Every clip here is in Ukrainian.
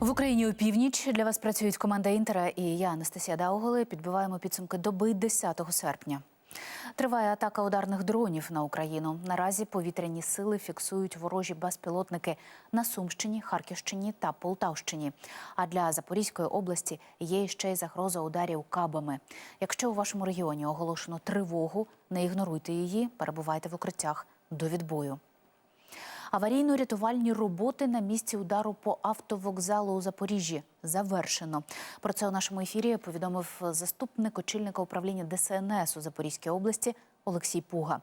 В Україні у північ для вас працюють команда Інтера і я, Анастасія Дауголи. Підбиваємо підсумки доби 10 серпня. Триває атака ударних дронів на Україну. Наразі повітряні сили фіксують ворожі безпілотники на Сумщині, Харківщині та Полтавщині. А для Запорізької області є ще й загроза ударів кабами. Якщо у вашому регіоні оголошено тривогу, не ігноруйте її, перебувайте в укриттях до відбою. Аварійно-рятувальні роботи на місці удару по автовокзалу у Запоріжжі завершено. Про це у нашому ефірі повідомив заступник очільника управління ДСНС у Запорізькій області Олексій Пуга.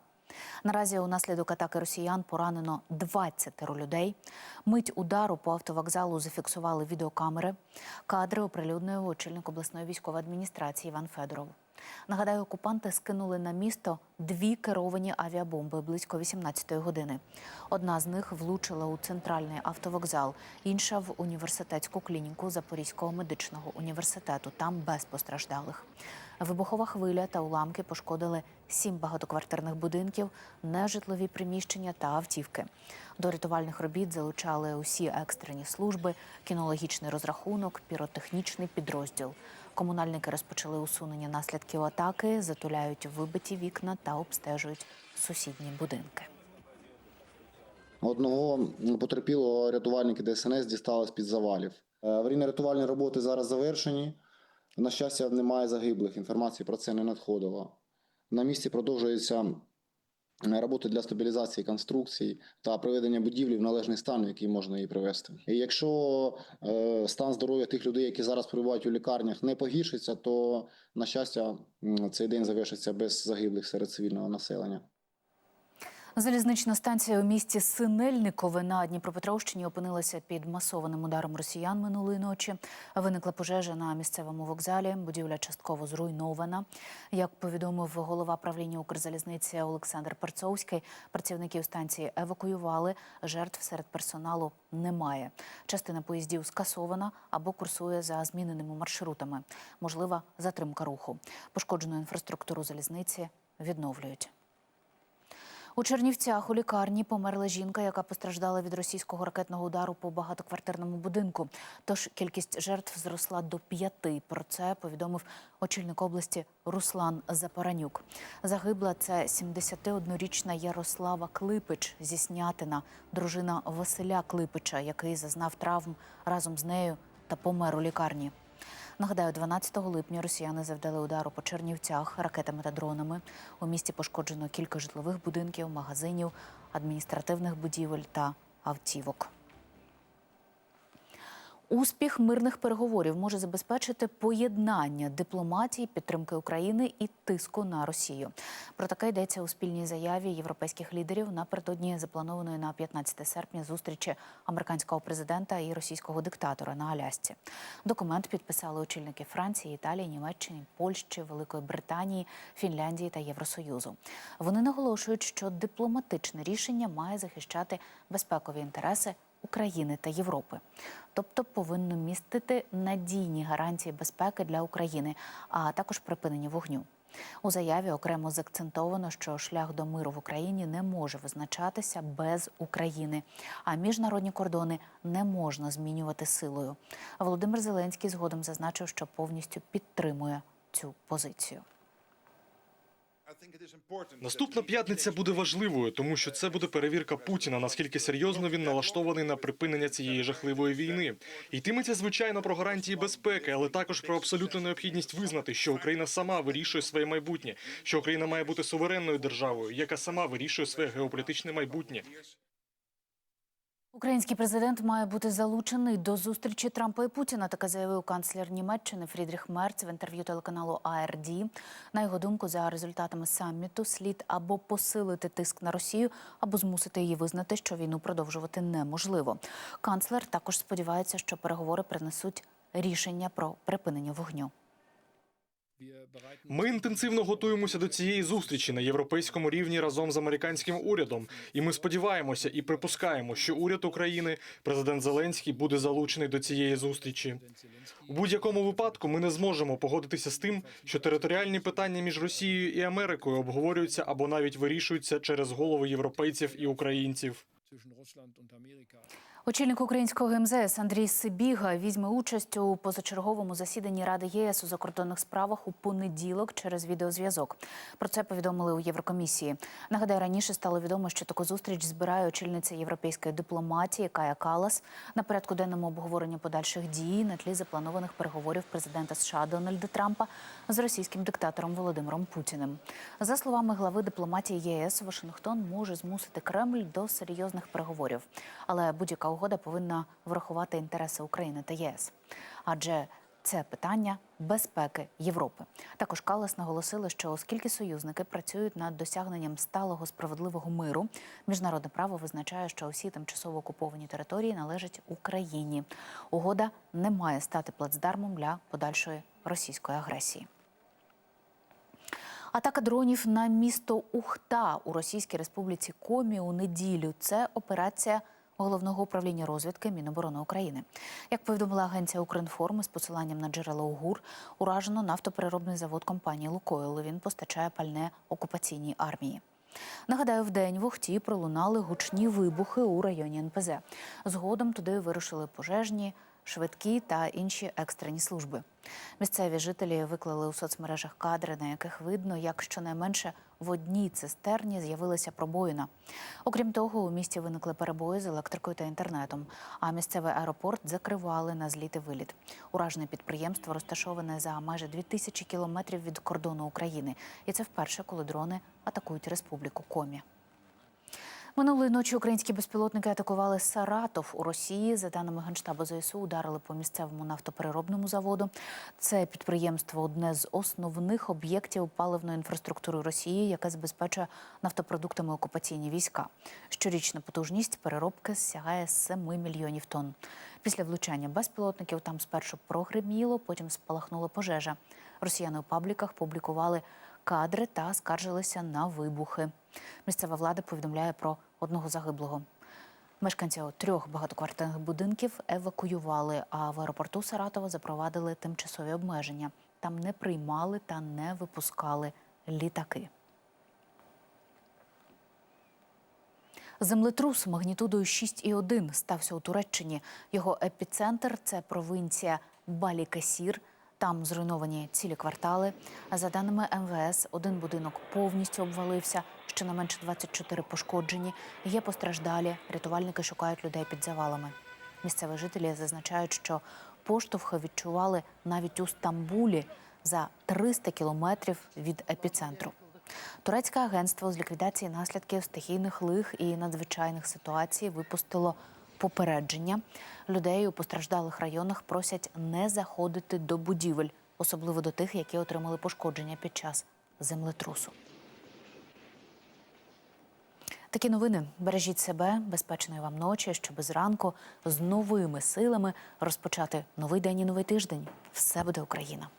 Наразі унаслідок атаки росіян поранено 20 людей. Мить удару по автовокзалу зафіксували відеокамери. Кадри оприлюднив очільник обласної військової адміністрації Іван Федоров. Нагадаю, окупанти скинули на місто дві керовані авіабомби близько 18-ї години. Одна з них влучила у центральний автовокзал, інша в університетську клініку Запорізького медичного університету. Там без постраждалих. Вибухова хвиля та уламки пошкодили сім багатоквартирних будинків, нежитлові приміщення та автівки. До рятувальних робіт залучали усі екстрені служби, кінологічний розрахунок, піротехнічний підрозділ. Комунальники розпочали усунення наслідків атаки, затуляють вибиті вікна та обстежують сусідні будинки. Одного потерпілого рятувальники ДСНС дістали з-під завалів. Е, Аварійно-рятувальні роботи зараз завершені. На щастя, немає загиблих. Інформації про це не надходило. На місці продовжуються е, роботи для стабілізації конструкцій та приведення будівлі в належний стан, в який можна її привести. І якщо е, стан здоров'я тих людей, які зараз перебувають у лікарнях, не погіршиться, то на щастя цей день завершиться без загиблих серед цивільного населення. Залізнична станція у місті Синельникове на Дніпропетровщині опинилася під масованим ударом росіян минулої ночі. Виникла пожежа на місцевому вокзалі. Будівля частково зруйнована. Як повідомив голова правління Укрзалізниці Олександр Перцовський, працівників станції евакуювали. Жертв серед персоналу немає. Частина поїздів скасована або курсує за зміненими маршрутами. Можлива затримка руху. Пошкоджену інфраструктуру залізниці відновлюють. У Чернівцях у лікарні померла жінка, яка постраждала від російського ракетного удару по багатоквартирному будинку. Тож кількість жертв зросла до п'яти. Про це повідомив очільник області Руслан Запаранюк. Загибла це 71-річна Ярослава Клипич зі Снятина, дружина Василя Клипича, який зазнав травм разом з нею та помер у лікарні. Нагадаю, 12 липня росіяни завдали удару по Чернівцях ракетами та дронами. У місті пошкоджено кілька житлових будинків, магазинів, адміністративних будівель та автівок. Успіх мирних переговорів може забезпечити поєднання дипломатії, підтримки України і тиску на Росію. Про таке йдеться у спільній заяві європейських лідерів напередодні запланованої на 15 серпня зустрічі американського президента і російського диктатора на Алясці. Документ підписали очільники Франції, Італії, Німеччини, Польщі, Великої Британії, Фінляндії та Євросоюзу. Вони наголошують, що дипломатичне рішення має захищати безпекові інтереси України та Європи, тобто повинно містити надійні гарантії безпеки для України, а також припинення вогню. У заяві окремо заакцентовано, що шлях до миру в Україні не може визначатися без України, а міжнародні кордони не можна змінювати силою. Володимир Зеленський згодом зазначив, що повністю підтримує цю позицію. Наступна п'ятниця буде важливою, тому що це буде перевірка Путіна, наскільки серйозно він налаштований на припинення цієї жахливої війни. Йтиметься звичайно про гарантії безпеки, але також про абсолютну необхідність визнати, що Україна сама вирішує своє майбутнє, що Україна має бути суверенною державою, яка сама вирішує своє геополітичне майбутнє. Український президент має бути залучений до зустрічі Трампа і Путіна. Таке заявив канцлер Німеччини Фрідріх Мерц в інтерв'ю телеканалу АРД. На його думку, за результатами саміту слід або посилити тиск на Росію, або змусити її визнати, що війну продовжувати неможливо. Канцлер також сподівається, що переговори принесуть рішення про припинення вогню. Ми інтенсивно готуємося до цієї зустрічі на європейському рівні разом з американським урядом. І ми сподіваємося і припускаємо, що уряд України, президент Зеленський, буде залучений до цієї зустрічі. У будь-якому випадку ми не зможемо погодитися з тим, що територіальні питання між Росією і Америкою обговорюються або навіть вирішуються через голови європейців і українців. Очільник українського МЗС Андрій Сибіга візьме участь у позачерговому засіданні Ради ЄС у закордонних справах у понеділок через відеозв'язок. Про це повідомили у Єврокомісії. Нагадаю, раніше стало відомо, що таку зустріч збирає очільниця європейської дипломатії Кая Калас на порядку денному обговорення подальших дій на тлі запланованих переговорів президента США Дональда Трампа з російським диктатором Володимиром Путіним. За словами глави дипломатії ЄС, Вашингтон може змусити Кремль до серйозних переговорів, але будь-яка угода повинна врахувати інтереси України та єС. Адже це питання безпеки Європи. Також Калас наголосили, що оскільки союзники працюють над досягненням сталого справедливого миру, міжнародне право визначає, що усі тимчасово окуповані території належать Україні. Угода не має стати плацдармом для подальшої російської агресії. Атака дронів на місто Ухта у Російській Республіці Комі у неділю. Це операція головного управління розвідки Міноборони України. Як повідомила агенція Укрінформ з посиланням на джерела УГУР, уражено нафтопереробний завод компанії Лукойл. Він постачає пальне окупаційній армії. Нагадаю, вдень в Охті пролунали гучні вибухи у районі НПЗ. Згодом туди вирушили пожежні, швидкі та інші екстрені служби. Місцеві жителі виклали у соцмережах кадри, на яких видно, як щонайменше в одній цистерні з'явилася пробоїна. Окрім того, у місті виникли перебої з електрикою та інтернетом. А місцевий аеропорт закривали на зліт і виліт. Уражене підприємство розташоване за майже 2000 кілометрів від кордону України. І це вперше, коли дрони атакують республіку Комі. Минулої ночі українські безпілотники атакували Саратов у Росії. За даними Генштабу ЗСУ, ударили по місцевому нафтопереробному заводу. Це підприємство одне з основних об'єктів паливної інфраструктури Росії, яке забезпечує нафтопродуктами окупаційні війська. Щорічна потужність переробки сягає 7 мільйонів тонн. Після влучання безпілотників там спершу прогриміло, потім спалахнула пожежа. Росіяни у пабліках публікували кадри та скаржилися на вибухи. Місцева влада повідомляє про одного загиблого. Мешканців трьох багатоквартирних будинків евакуювали, а в аеропорту Саратова запровадили тимчасові обмеження. Там не приймали та не випускали літаки. Землетрус магнітудою 6,1 стався у Туреччині. Його епіцентр це провінція Балікасір. Там зруйновані цілі квартали. За даними МВС, один будинок повністю обвалився, щонайменше 24 пошкоджені. Є постраждалі. Рятувальники шукають людей під завалами. Місцеві жителі зазначають, що поштовхи відчували навіть у Стамбулі за 300 кілометрів від епіцентру. Турецьке агентство з ліквідації наслідків стихійних лих і надзвичайних ситуацій випустило попередження. Людей у постраждалих районах просять не заходити до будівель, особливо до тих, які отримали пошкодження під час землетрусу. Такі новини. Бережіть себе, безпечної вам ночі, щоб зранку з новими силами розпочати новий день і новий тиждень. Все буде Україна.